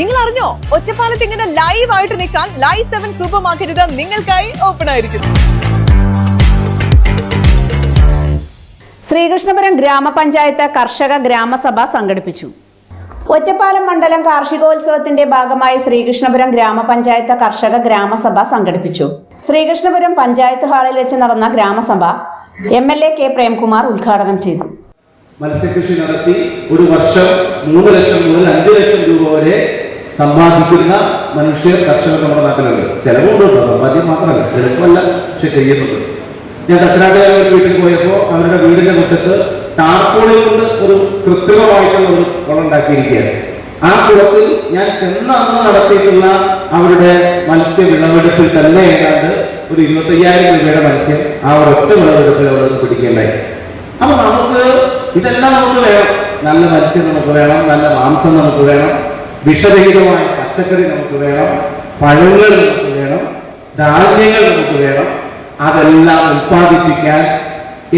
നിങ്ങൾ അറിഞ്ഞോ ഒറ്റപ്പാലത്ത് ഇങ്ങനെ ലൈവ് ആയിട്ട് നിൽക്കാൻ ലൈവ് സെവൻ സൂപ്പർ മാർക്കറ്റ് നിങ്ങൾക്കായി ഓപ്പൺ ആയിരിക്കുന്നു. ശ്രീകൃഷ്ണപുരം ഗ്രാമപഞ്ചായത്ത് കർഷക ഗ്രാമസഭ സംഘടിപ്പിച്ചു. ഒറ്റപ്പാലം മണ്ഡലം കാർഷികോത്സവത്തിന്റെ ഭാഗമായി ശ്രീകൃഷ്ണപുരം ഗ്രാമപഞ്ചായത്ത് കർഷക ഗ്രാമസഭ സംഘടിപ്പിച്ചു. ശ്രീകൃഷ്ണപുരം പഞ്ചായത്ത് ഹാളിൽ വെച്ച് നടന്ന gramasabha M L A K Premkumar ഉദ്ഘാടനം ചെയ്തു. മത്സ്യകൃഷി നടത്തി ഒരു വർഷം മൂന്ന് ലക്ഷം മുതൽ അഞ്ച് ലക്ഷം രൂപ വരെ സമ്പാദിക്കുന്ന മനുഷ്യർ കർഷകർ നമ്മുടെ നാട്ടിലുണ്ട്. ചിലവുണ്ട് കേട്ടോ സമ്പാദ്യം മാത്രമല്ല എളുപ്പമല്ല പക്ഷെ ചെയ്യുന്നുണ്ട്. ഞാൻ തച്ചനാട്ടുകാരുടെ വീട്ടിൽ പോയപ്പോൾ അവരുടെ വീടിന്റെ മുറ്റത്ത് ടാർപോളിൽ കൊണ്ട് ഒരു കൃത്രിമമായിട്ടുള്ള ഒരു കുളം ഉണ്ടാക്കിയിരിക്കുകയാണ്. ആ കുളത്തിൽ ഞാൻ ചെന്ന നടത്തിയിട്ടുള്ള അവരുടെ മത്സ്യ വിളവെടുപ്പിൽ തന്നെ ഏതാണ്ട് ഒരു ഇരുപത്തയ്യായിരം രൂപയുടെ മത്സ്യം ആ ഒരൊറ്റ വിളവെടുപ്പിൽ അവിടെ പിടിക്കേണ്ടായി അപ്പൊ നമുക്ക് ഇതെല്ലാം നമുക്ക് വേണം. നല്ല മത്സ്യം നമുക്ക് വേണം നല്ല മാംസം നമുക്ക് വേണം. വിഷരഹിതമായ പച്ചക്കറി നമുക്ക് വേണം പഴങ്ങൾ നമുക്ക് വേണം ധാന്യങ്ങൾ നമുക്ക് വേണം. അതെല്ലാം ഉത്പാദിപ്പിക്കാൻ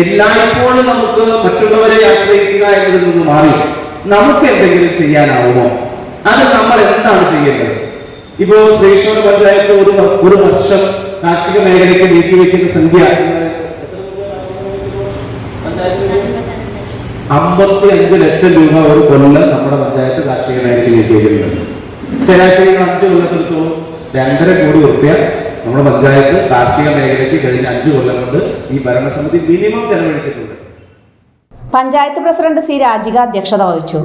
എല്ലായ്പ്പോഴും നമുക്ക് മറ്റുള്ളവരെ ആശ്രയിക്കുക എന്നതിൽ നിന്ന് മാറി. നമുക്ക് എന്തെങ്കിലും ചെയ്യാനാവുമോ? അത് നമ്മൾ എന്താണ് ചെയ്യേണ്ടത്? ഇപ്പോ ശ്രീശ്വര പഞ്ചായത്ത് ഒരു ഒരു വർഷം കാർഷിക മേഖലയ്ക്ക് നീക്കിവെക്കുന്ന സംഖ്യ അമ്പത്തി അഞ്ച് ലക്ഷം രൂപ ഒരു കൊല്ലം നമ്മുടെ പഞ്ചായത്ത് കാർഷിക മേഖലയിൽ നീക്കിവെക്കുന്നുണ്ട് ശരാശരി അഞ്ച് കൊല്ലത്തിടത്തോളം രണ്ടര കോടി റുപ്യ നമ്മുടെ പഞ്ചായത്ത് കാർഷിക മേഖലയ്ക്ക് കഴിഞ്ഞ അഞ്ച് കൊല്ലം കൊണ്ട് ഈ ഭരണസമിതി മിനിമം ചെലവഴിച്ചിട്ടുണ്ട്. പഞ്ചായത്ത് പ്രസിഡന്റ് സി രാജിക അധ്യക്ഷത വഹിച്ചു.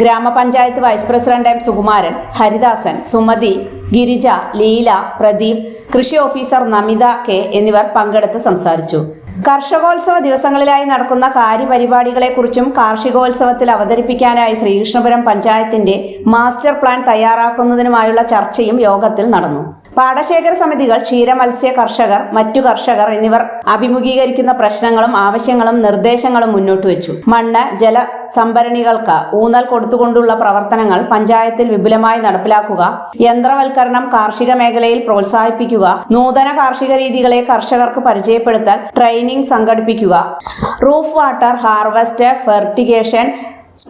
Gramapanchayat vice president M Sukumaran Haridasan Sumathi Girija Leela Pradeep കൃഷി ഓഫീസർ നമിത കെ എന്നിവർ പങ്കെടുത്ത് സംസാരിച്ചു. കർഷകോത്സവ ദിവസങ്ങളിലായി നടക്കുന്ന കാര്യപരിപാടികളെക്കുറിച്ചും കാർഷികോത്സവത്തിൽ അവതരിപ്പിക്കാനായി ശ്രീകൃഷ്ണപുരം പഞ്ചായത്തിന്റെ മാസ്റ്റർ പ്ലാൻ തയ്യാറാക്കുന്നതിനുമായുള്ള ചർച്ചയും യോഗത്തിൽ നടന്നു. പാടശേഖര സമിതികൾ ക്ഷീരമത്സ്യ കർഷകർ മറ്റു കർഷകർ എന്നിവർ അഭിമുഖീകരിക്കുന്ന പ്രശ്നങ്ങളും ആവശ്യങ്ങളും നിർദ്ദേശങ്ങളും മുന്നോട്ട് വെച്ചു. മണ്ണ് ജല സംഭരണികൾക്ക് ഊന്നൽ കൊടുത്തുകൊണ്ടുള്ള പ്രവർത്തനങ്ങൾ പഞ്ചായത്തിൽ വിപുലമായി നടപ്പിലാക്കുക യന്ത്രവൽക്കരണം കാർഷിക മേഖലയിൽ പ്രോത്സാഹിപ്പിക്കുക നൂതന കാർഷിക രീതികളെ കർഷകർക്ക് പരിചയപ്പെടുത്താൻ ട്രെയിനിംഗ് സംഘടിപ്പിക്കുക. Roof water harvest fertigation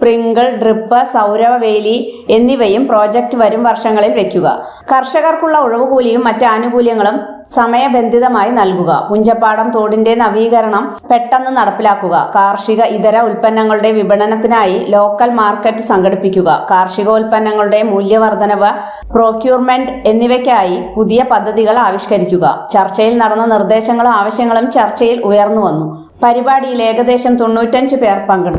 sprinkle drip സൗരവേലി എന്നിവയും പ്രോജക്റ്റ് വരും വർഷങ്ങളിൽ വെക്കുക. കർഷകർക്കുള്ള ഉഴവുകൂലിയും മറ്റ് ആനുകൂല്യങ്ങളും സമയബന്ധിതമായി നൽകുക. പുഞ്ചപ്പാടം തോടിന്റെ നവീകരണം പെട്ടെന്ന് നടപ്പിലാക്കുക. കാർഷിക ഇതര ഉൽപ്പന്നങ്ങളുടെ വിപണനത്തിനായി ലോക്കൽ മാർക്കറ്റ് സംഘടിപ്പിക്കുക. കാർഷികോൽപ്പന്നങ്ങളുടെ മൂല്യവർദ്ധനവ് പ്രോക്യൂർമെന്റ് എന്നിവയ്ക്കായി പുതിയ പദ്ധതികൾ ആവിഷ്കരിക്കുക. ചർച്ചയിൽ നടന്ന നിർദ്ദേശങ്ങളും ആവശ്യങ്ങളും ചർച്ചയിൽ ഉയർന്നു വന്നു. പരിപാടിയിൽ ഏകദേശം തൊണ്ണൂറ്റഞ്ച് പേർ പങ്കെടുത്തു.